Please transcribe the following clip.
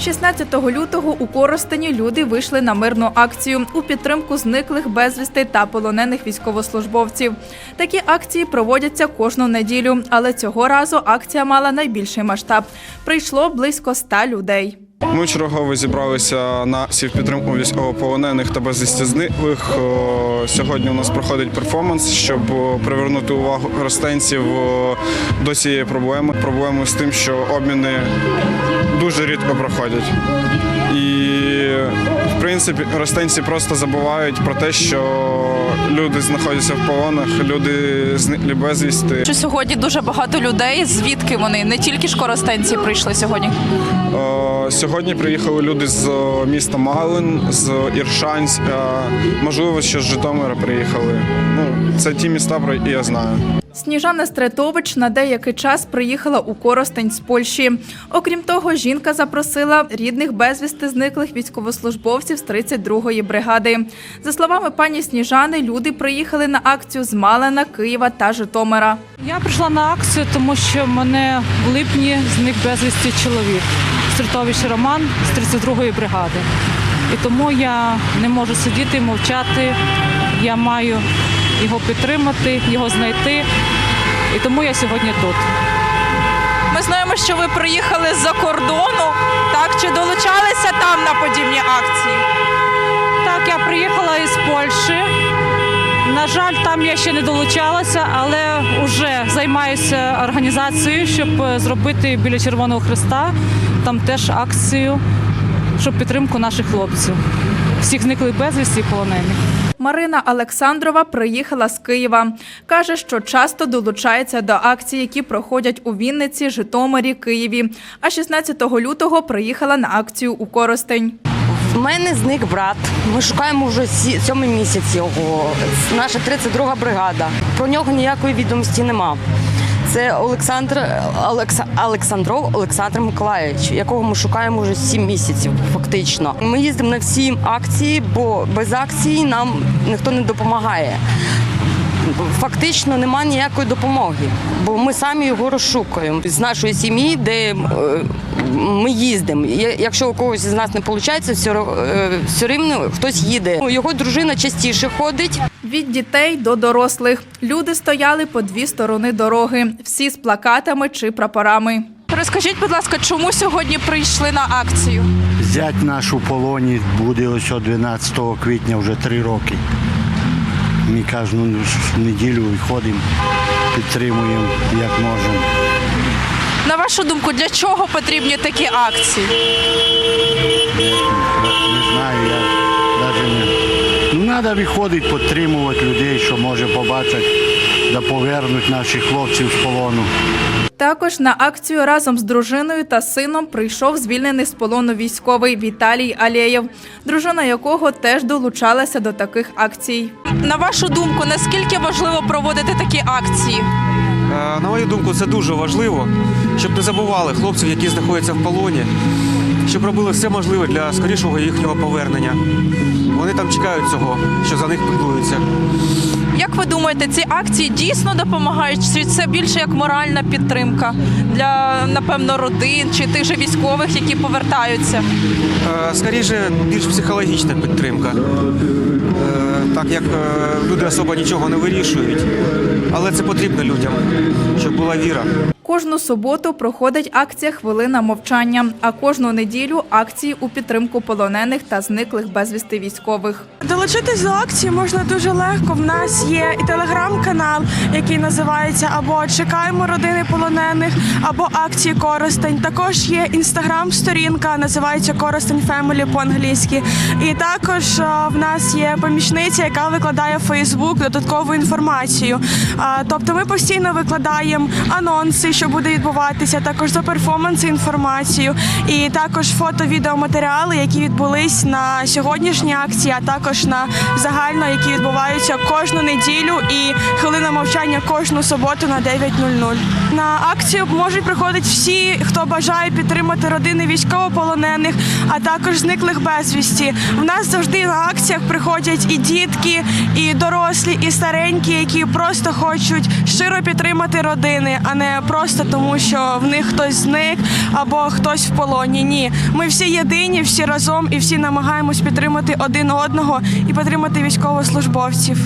16 лютого у Коростені люди вийшли на мирну акцію у підтримку зниклих безвісти та полонених військовослужбовців. Такі акції проводяться кожну неділю, але цього разу акція мала найбільший масштаб. Прийшло близько 100 людей. Ми чергово зібралися на акцію військовополонених та безвісті Сьогодні у нас проходить перформанс, щоб привернути увагу ростенців о, до цієї проблеми. Проблеми з тим, що обміни дуже рідко проходять. І в принципі ростенці просто забувають про те, що люди знаходяться в полонах, люди зниклі безвісти. Що сьогодні дуже багато людей. Звідки вони не тільки ж коростенці прийшли сьогодні? Е, Сьогодні приїхали люди з міста Малин, з Іршанська, можливо, ще з Житомира приїхали. Ну, це ті міста, про які я знаю. Сніжана Стретович на деякий час приїхала у Коростень з Польщі. Окрім того, жінка запросила рідних безвісти зниклих військовослужбовців з 32-ї бригади. За словами пані Сніжани, люди приїхали на акцію з Малина, Києва та Житомира. Я прийшла на акцію, тому що мене в липні зник безвісті чоловік Стритович Роман з 32-ї бригади. І тому я не можу сидіти мовчати. Я маю його підтримати, його знайти. І тому я сьогодні тут. Ми знаємо, що ви приїхали з-за кордону. Так чи долучалися там на подібні акції? Так, я приїхала із Польщі. На жаль, там я ще не долучалася, але вже займаюся організацією, щоб е, зробити біля Червоного Христа там теж акцію, щоб підтримку наших хлопців, всіх зниклих безвісті і полонених. Марина Олександрова приїхала з Києва. Каже, що часто долучається до акцій, які проходять у Вінниці, Житомирі, Києві. А 16 лютого приїхала на акцію у Коростень. В мене зник брат. Ми шукаємо вже сьомий місяць його. Наша 32 бригада. Про нього ніякої відомості нема. Це Олександр Олекса, Олександров Олександр Миколаївич, якого ми шукаємо вже 7 місяців, фактично. Ми їздимо на всі акції, бо без акції нам ніхто не допомагає. Фактично немає ніякої допомоги, бо ми самі його розшукуємо з нашої сім'ї, де е, ми їздимо. Якщо у когось з нас не виходить, е, все рівно хтось їде. Його дружина частіше ходить. Від дітей до дорослих люди стояли по дві сторони дороги, всі з плакатами чи прапорами. Розкажіть, будь ласка, чому сьогодні прийшли на акцію? Зять наш у полоні буде ось 12 квітня вже три роки. Ми кожну неділю виходимо, підтримуємо як можемо. На вашу думку, для чого потрібні такі акції? Не знаю, я треба виходити, підтримувати людей, що може побачити, да повернуть наших хлопців з полону. Також на акцію разом з дружиною та сином прийшов звільнений з полону військовий Віталій Алєєв, дружина якого теж долучалася до таких акцій. На вашу думку, наскільки важливо проводити такі акції? Е, На мою думку, це дуже важливо, щоб не забували хлопців, які знаходяться в полоні, щоб робили все можливе для скорішого їхнього повернення. Вони там чекають цього, що за них піклуються. Як ви думаєте, ці акції дійсно допомагають? Чи це більше як моральна підтримка для напевно родин чи тих же військових, які повертаються? Е, Скоріше, більш психологічна підтримка. Е, Так як е, люди особо нічого не вирішують, але це потрібно людям, щоб була віра. Кожну суботу проходить акція Хвилина мовчання, а кожну неділю акції у підтримку полонених та зниклих безвісти військових. Долучитись до акції можна дуже легко. В нас є і телеграм-канал, який називається або Чекаємо родини полонених, або акції Коростень. Також є інстаграм-сторінка, називається Коростень Фемелі по-англійськи. І також в нас є помічниця, яка викладає в Фейсбук додаткову інформацію. Тобто ми постійно викладаємо анонси, що буде відбуватися, також за перформанси інформацію, і також фото-відеоматеріали, які відбулись на сьогоднішній акції, а також на загально, які відбуваються кожну неділю і хвилина мовчання кожну суботу на 9.00. На акцію можуть приходити всі, хто бажає підтримати родини військовополонених, а також зниклих безвісті. У нас завжди на акціях приходять і дітки, і дорослі, і старенькі, які просто хочуть щиро підтримати родини, а не просто тому, що в них хтось зник або хтось в полоні. Ні, ми всі єдині, всі разом і всі намагаємось підтримати один одного і підтримати військовослужбовців.